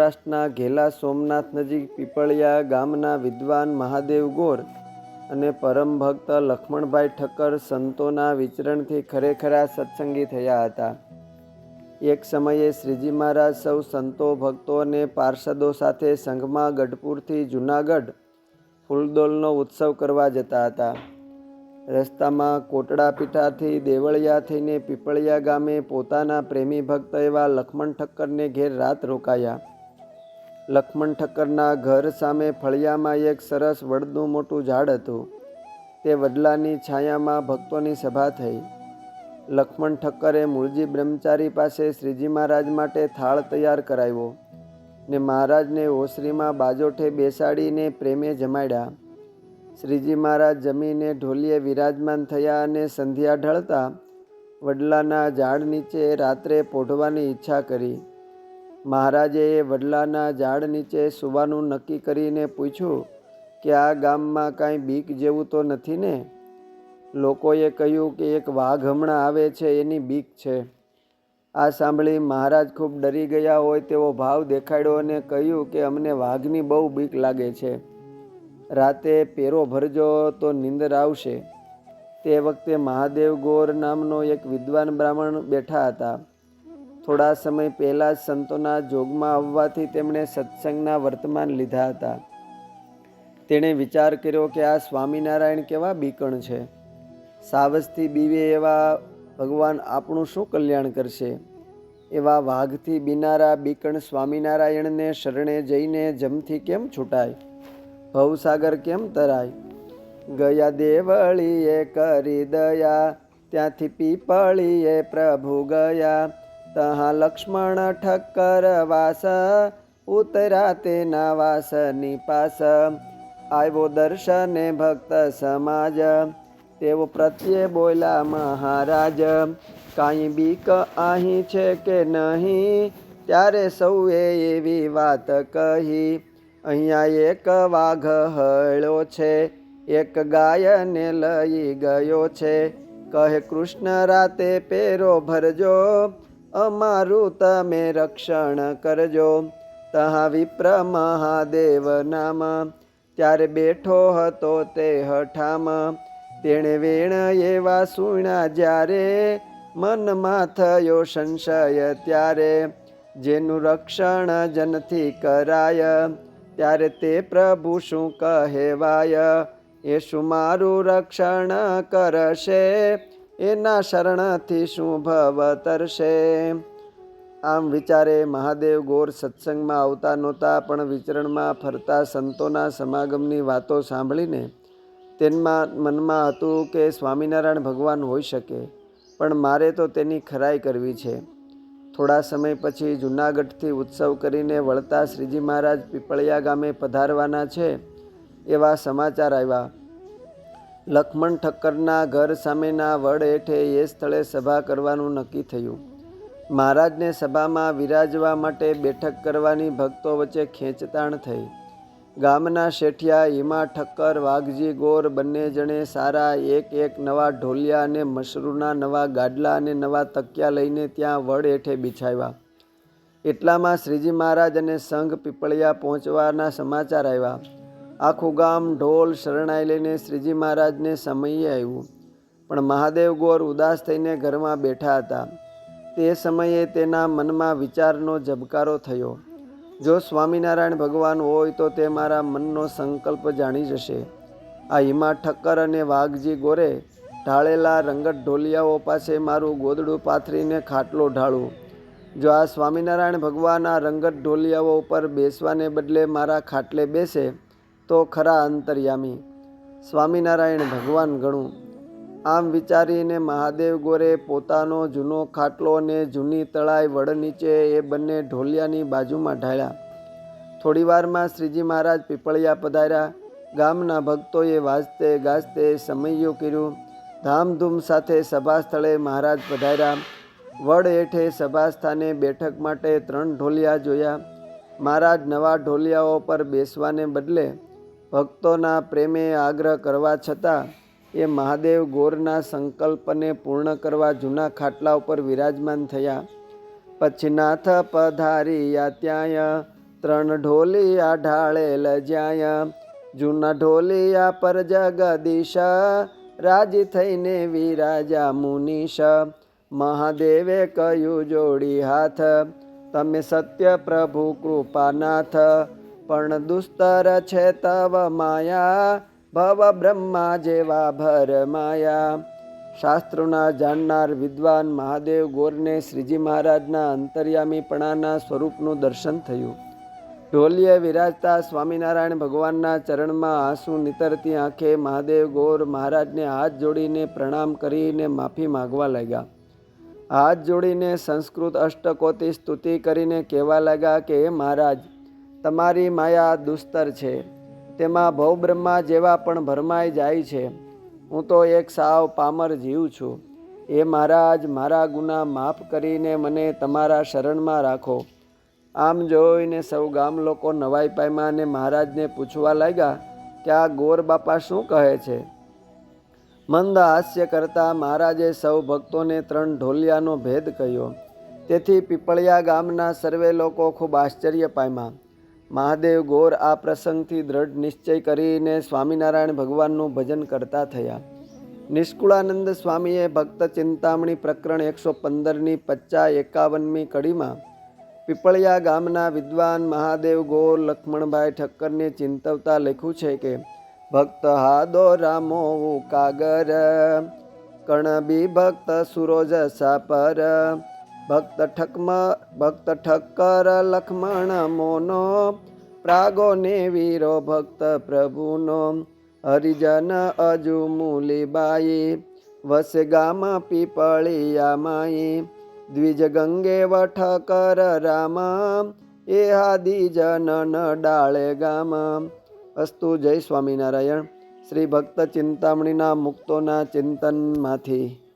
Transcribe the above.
સૌરાષ્ટ્રના ઘેલા સોમનાથ નજીક પીપળિયા ગામના વિદ્વાન મહાદેવ ગોર અને પરમ ભક્ત લક્ષ્મણભાઈ ઠક્કર સંતોના વિચરણથી ખરેખરા સત્સંગી થયા હતા. એક સમયે શ્રીજી મહારાજ સૌ સંતો, ભક્તો અને પાર્ષદો સાથે સંઘમાં ગઢપુરથી જૂનાગઢ ફૂલદોલનો ઉત્સવ કરવા જતા હતા. રસ્તામાં કોટડા પીઠાથી દેવળિયા થઈને પીપળિયા ગામે પોતાના પ્રેમી ભક્ત એવા લક્ષ્મણ ઠક્કરને ઘેર રાત રોકાયા. લક્ષ્મણ ઠક્કરના ઘર સામે ફળિયામાં એક સરસ વડનું મોટું ઝાડ હતું. તે વડલાની છાયામાં ભક્તોની સભા થઈ. લક્ષ્મણ ઠક્કરે મૂળજી બ્રહ્મચારી પાસે શ્રીજી મહારાજ માટે થાળ તૈયાર કરાવ્યો ને મહારાજને ઓસરીમાં બાજોઠે બેસાડીને પ્રેમે જમાડ્યા. શ્રીજી મહારાજ જમીને ઢોલીએ વિરાજમાન થયા અને સંધ્યા ઢળતા વડલાના ઝાડ નીચે રાત્રે પોઢવાની ઈચ્છા કરી. મહારાજે વડલાના ઝાડ નીચે સુવાનું નક્કી કરીને પૂછ્યું કે આ ગામમાં કાંઈ બીક જેવું તો નથી ને? લોકોએ કહ્યું કે એક વાઘ હમણાં આવે છે, એની બીક છે. આ સાંભળી મહારાજ ખૂબ ડરી ગયા હોય તેવો ભાવ દેખાડ્યો અને કહ્યું કે અમને વાઘની બહુ બીક લાગે છે. રાતે પેરો ભરજો તો નીંદર આવશે. તે વખતે મહાદેવ ગોર નામનો એક વિદ્વાન બ્રાહ્મણ બેઠા હતા. થોડા સમય પહેલાં જ સંતોના જોગમાં આવવાથી તેમણે સત્સંગના વર્તમાન લીધા હતા. તેણે વિચાર કર્યો કે આ સ્વામિનારાયણ કેવા બીકણ છે. સાવસથી બીવે એવા ભગવાન આપણું શું કલ્યાણ કરશે? એવા વાઘથી બિનારા બીકણ સ્વામિનારાયણને શરણે જઈને જમથી કેમ છૂટાય? ભવસાગર કેમ તરાય? ગયા દેવળીએ કરી દયા, ત્યાંથી પીપળીએ પ્રભુ ગયા. તહા લક્ષ્મણ ઠક્કર વાસ ઉતરા તેના વાસની પાસ. આવ્યો દર્શને ભક્ત સમાજ, તેઓ પ્રત્યે બોલ્યા, મહારાજ, કાંઈ બીક અહીં છે કે નહીં? ત્યારે સૌએ એવી વાત કહી. અહીંયા એક વાઘ હળ્યો છે, એક ગાયને લઈ ગયો છે. કહે, કૃષ્ણ રાતે પેરો ભરજો અમારું તમે રક્ષણ કરજો. તહા વિપ્ર મહાદેવ નામ. ત્યારે બેઠો હતો તે હઠામ. તેણે વેણ એવા સુણ્યા જ્યારે મનમાં થયો સંશય ત્યારે. જેનું રક્ષણ જનથી કરાય, ત્યારે તે પ્રભુ શું કહેવાય? એ શું મારું રક્ષણ કરશે એના શરણથી શું ભવ તરશે? આમ વિચારે મહાદેવ ગોર સત્સંગમાં આવતા નહોતા, પણ વિચરણમાં ફરતા સંતોના સમાગમની વાતો સાંભળીને તેનમાં મનમાં હતું કે સ્વામિનારાયણ ભગવાન હોઈ શકે, પણ મારે તો તેની ખરાઈ કરવી છે. થોડા સમય પછી જૂનાગઢથી ઉત્સવ કરીને વળતા શ્રીજી મહારાજ પીપળિયા ગામે પધારવાના છે એવા સમાચાર આવ્યા. લક્ષ્મણ ઠક્કરના ઘર સામેના વડ હેઠે એ સ્થળે સભા કરવાનું નક્કી થયું. મહારાજને સભામાં વિરાજવા માટે બેઠક કરવાની ભક્તો વચ્ચે ખેંચતાણ થઈ. ગામના શેઠિયા, હિમા ઠક્કર, વાઘજી ગોર બંને જણે સારા એક એક નવા ઢોલિયા અને મશરૂના નવા ગાડલા અને નવા તકિયા લઈને ત્યાં વડ હેઠે બિછાવ્યા. એટલામાં શ્રીજી મહારાજ અને સંઘ પીપળિયા પહોંચવાના સમાચાર આવ્યા. આખું ગામ ઢોલ શરણાઈ લઈને શ્રીજી મહારાજને સમયે આવ્યું. પણ મહાદેવ ગોર ઉદાસ થઈને ઘરમાં બેઠા હતા. તે સમયે તેના મનમાં વિચારનો ઝબકારો થયો. જો સ્વામિનારાયણ ભગવાન હોય તો તે મારા મનનો સંકલ્પ જાણી જશે. આ હિમા ઠક્કર અને વાઘજી ગોરે ઢાળેલા રંગત ઢોલિયાઓ પાસે મારું ગોદડું પાથરીને ખાટલો ઢાળું. જો આ સ્વામિનારાયણ ભગવાન આ રંગત ઢોલિયાઓ ઉપર બેસવાને બદલે મારા ખાટલે બેસે તો ખરા અંતર્યામી. સ્વામિનારાયણ ભગવાન ગણું. આમ વિચારીને મહાદેવ ગોરે પોતાનો જૂનો ખાટલો અને જૂની તળાઈ વડ નીચે એ બંને ઢોલિયાની બાજુમાં ઢાળ્યા. થોડી વારમાં શ્રીજી મહારાજ પીપળિયા પધાર્યા. ગામના ભક્તોએ વાજતે ગાજતે સમૈયું કર્યું. ધામધૂમ સાથે સભા સ્થળે મહારાજ પધાર્યા. વડ હેઠે સભાસ્થાને બેઠક માટે ત્રણ ઢોલિયા જોયા. મહારાજ નવા ઢોલિયાઓ પર બેસવાને બદલે ભક્તોના પ્રેમે આગ્રહ કરવા છતાં એ મહાદેવ ગોરના સંકલ્પને પૂર્ણ કરવા જૂના ખાટલા ઉપર વિરાજમાન થયા. પછી નાથ પધારી ત્યાંય ત્રણ ઢોલિયા ઢાળે લજ્યાય જૂના ઢોલિયા પર જગદીશ, રાજી થઈને વિરાજા મુનીશ. મહાદેવે કહ્યું, જોડી હાથ, તમે સત્ય પ્રભુ કૃપાનાથ પણ દુસ્તર છે તવ માયા, ભવ બ્રહ્મા જેવા ભર માયા. શાસ્ત્રોના જાણનાર વિદ્વાન મહાદેવ ગોરને શ્રીજી મહારાજના અંતર્યામીપણાના સ્વરૂપનું દર્શન થયું. ઢોલીએ વિરાજતા સ્વામિનારાયણ ભગવાનના ચરણમાં આંસુ નીતરતી આંખે મહાદેવ ગોર મહારાજને હાથ જોડીને પ્રણામ કરીને માફી માગવા લાગ્યા. હાથ જોડીને સંસ્કૃત અષ્ટકોથી સ્તુતિ કરીને કહેવા લાગ્યા કે, હે મહારાજ તમારી માયા દુસ્તર છે. તેમાં ભવબ્રહ્મા જેવા પણ ભરમાઈ જાય છે. હું તો એક સાવ પામર જીવ છું. એ મહારાજ મારા ગુના માફ કરીને મને તમારા શરણમાં રાખો. આમ જોઈને સૌ ગામ લોકો નવાઈ પાયમાં અને મહારાજને પૂછવા લાગ્યા, કે આ ગોર બાપા શું કહે છે? મંદ હાસ્ય કરતા મહારાજે સૌ ભક્તોને ત્રણ ઢોલિયાનો ભેદ કહ્યો તેથી પીપળિયા ગામના સર્વે લોકો ખૂબ આશ્ચર્ય પામ્યા. મહાદેવ ગોર આ પ્રસંગથી દ્રઢ નિશ્ચય કરીને સ્વામિનારાયણ ભગવાનનું ભજન કરતા થયા. નિષ્કુળાનંદ સ્વામીએ ભક્ત ચિંતામણી પ્રકરણ એકસો પંદરની પચ્ચા એકાવનમી કડીમાં પીપળિયા ગામના વિદ્વાન મહાદેવ ગોર લક્ષ્મણભાઈ ઠક્કરને ચિંતવતા લખ્યું છે કે, ભક્ત હાદો રામો કાગર કણબી ભક્ત સુરોજ સાપર ભક્ત ઠકમ ભક્ત ઠક્કર લક્ષ્મણ મોનો પ્રાગો ને વીરો ભક્ત પ્રભુનો. હરિજન અજુ મૂલીબાઈ વસે ગામ પીપળિયા માઈ. દ્વિજ ગંગે વઠકર રામ એ આદિ ન ડાળે ગામ. અસ્તુ જય સ્વામિનારાયણ. શ્રી ભક્ત ચિંતામણીના મુક્તોના ચિંતનમાંથી.